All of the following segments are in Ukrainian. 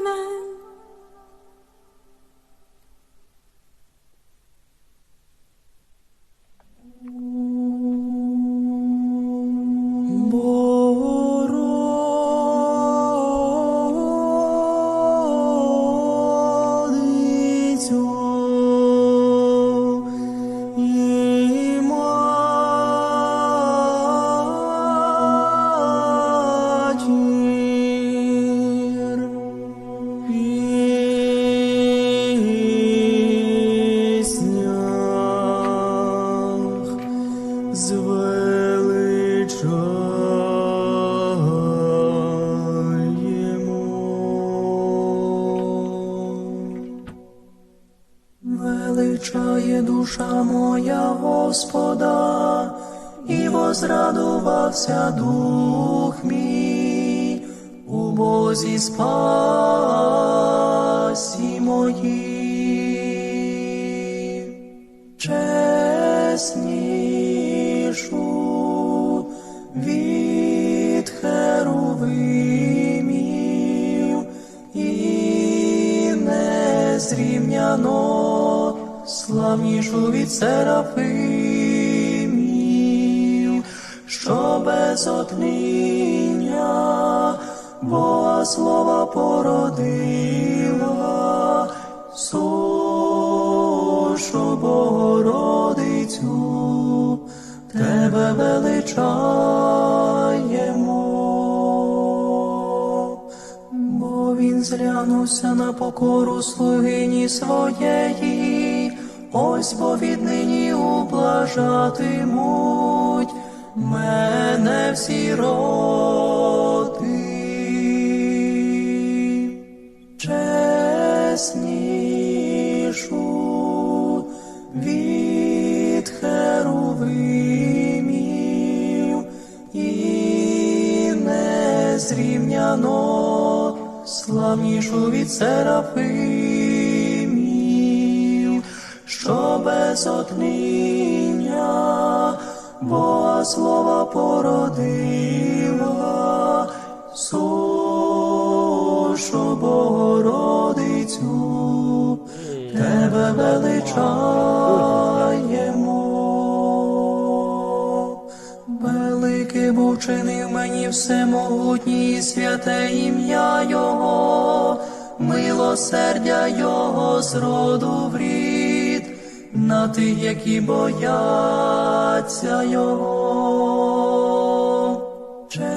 благослови мене. Величає душа моя Господа, і возрадувався дух мій у Бозі спасі моїй. Чеснішу славнішу від серафимів, що без отміння Бога слова породила, сушу Богородицю, тебе величаємо. Бо він зглянувся на покору слугині своєї, ось бо віднині ублажатимуть мене всі роди. Чеснішу від херувимів і незрівняно славнішу від серафимів, що без отміння Бога слова породила, сушу Богородицю, тебе величаємо. Великий був чинив мені всемогутній і святе ім'я Його, милосердя Його з роду в рід, на тих, які бояться Його. Чеснішу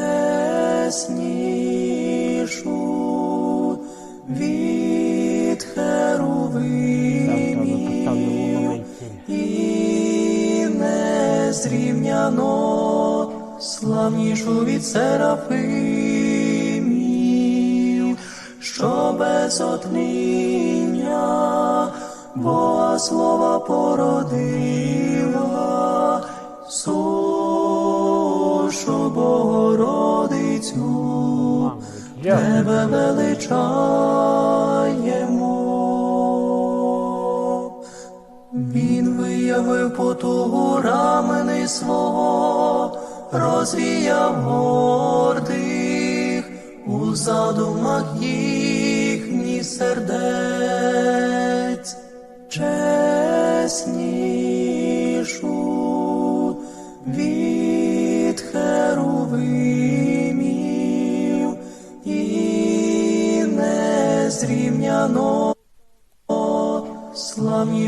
від херувимів і незрівняно славнішу від серафимів, що без отміння Бога слова породила, сушу Богородицю, тебе величаємо. Він виявив потугу рамени свого, розвіяв гордих у задумах їхніх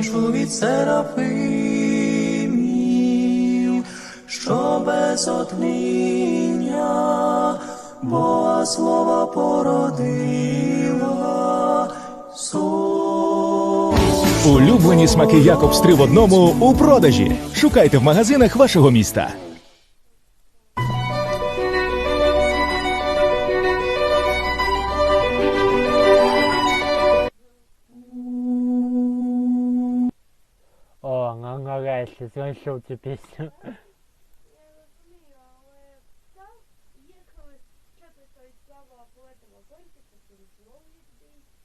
славнішу від серафимів, що без отміння Бога слова породила, Улюблені смаки Якобстри в одному у продажі. Шукайте в магазинах вашого міста. Той слава поета вагонки, то пересловує десь.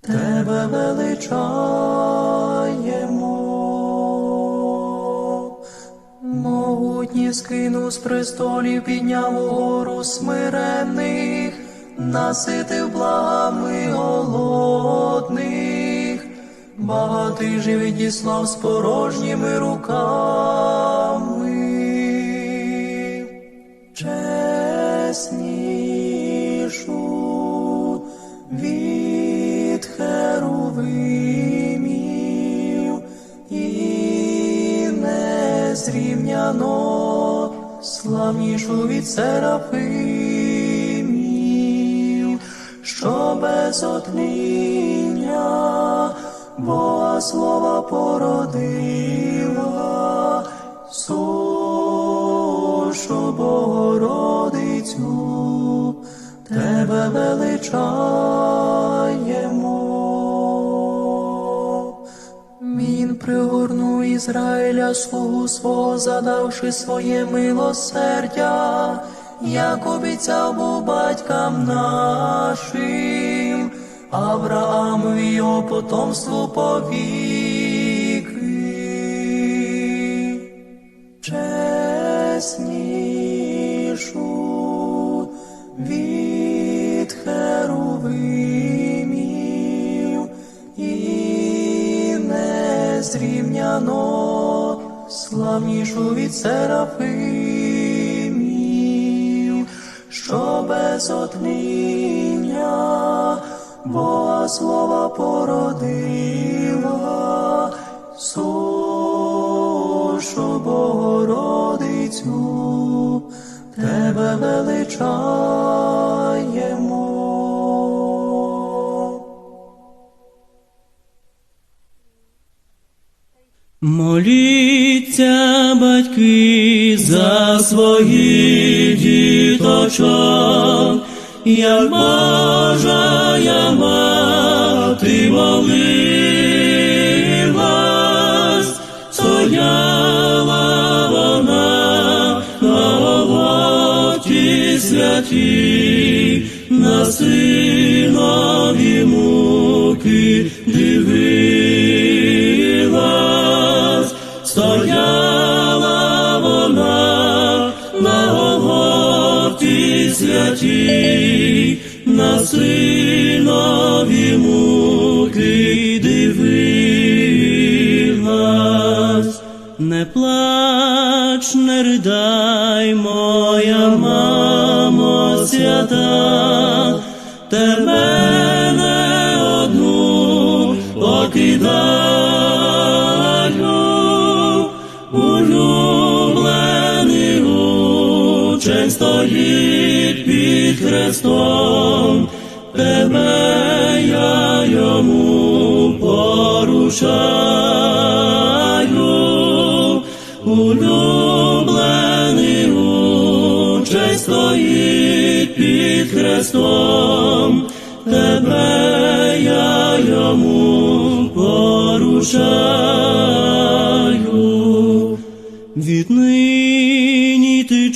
тебе величаємо. Скинув з престолів, підняв угору смирених, наситив благами голодних, багатий же відіслав з порожніми руками. Славнішу від серафимів, що без отління Бога слова породила, сушу Богородицю, тебе величаємо. Пригорнув Ізраїля слугу свого, задавши своє милосердя, як обіцяв був батькам нашим, Авраамові його потомству повіки. Чеснішу від херувимів незрівняно славнішу від серафимів, що без отління Бога слова породила, сушу Богородицю, тебе величаємо. Моліться, батьки, за своїх діточок, як Божа мати молилась, стояла вона на Голгофі святій, на синові Святій, на синові муки дивилась. Не плач, не ридай, моя мамо свята, тебе не одну покидаю, стоїть під хрестом, тебе я йому порушаю, улюблений учень стоїть під хрестом, тебе я йому порушаю. Ти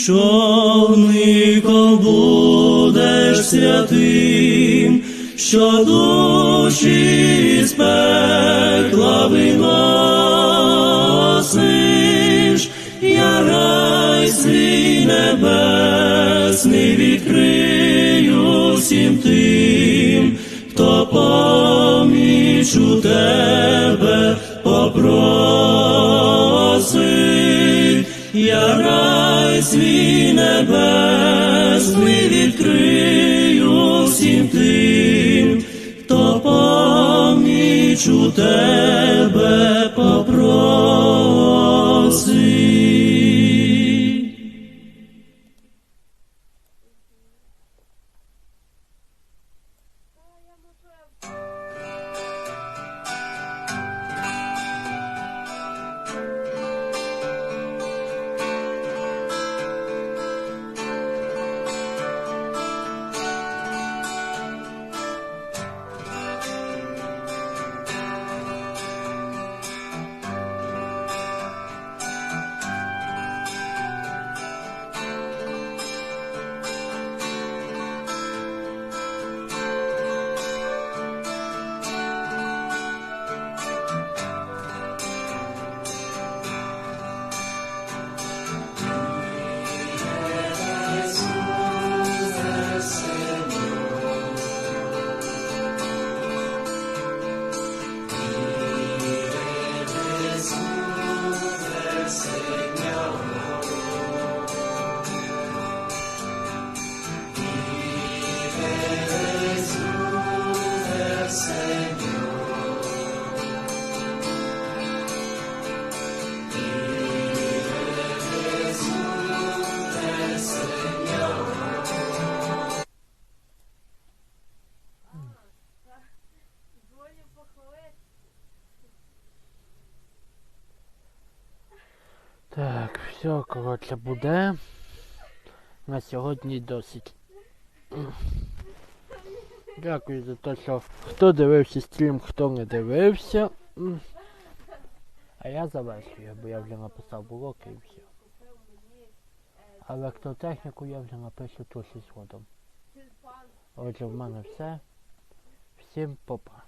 човником будеш святим, що душі з пекла виносиш, я рай свій небесний відкрию всім тим, хто поміч у тебе попросить, я рай небесний відкрию всім тим, хто поміч у тебе Все, коротше, буде. На сьогодні досить. Дякую за те, що хто дивився стрім, хто не дивився. А я завершую, бо я вже написав блоки і все. А електротехніку я вже напишу трохи згодом. Отже, в мене все. Всім попа.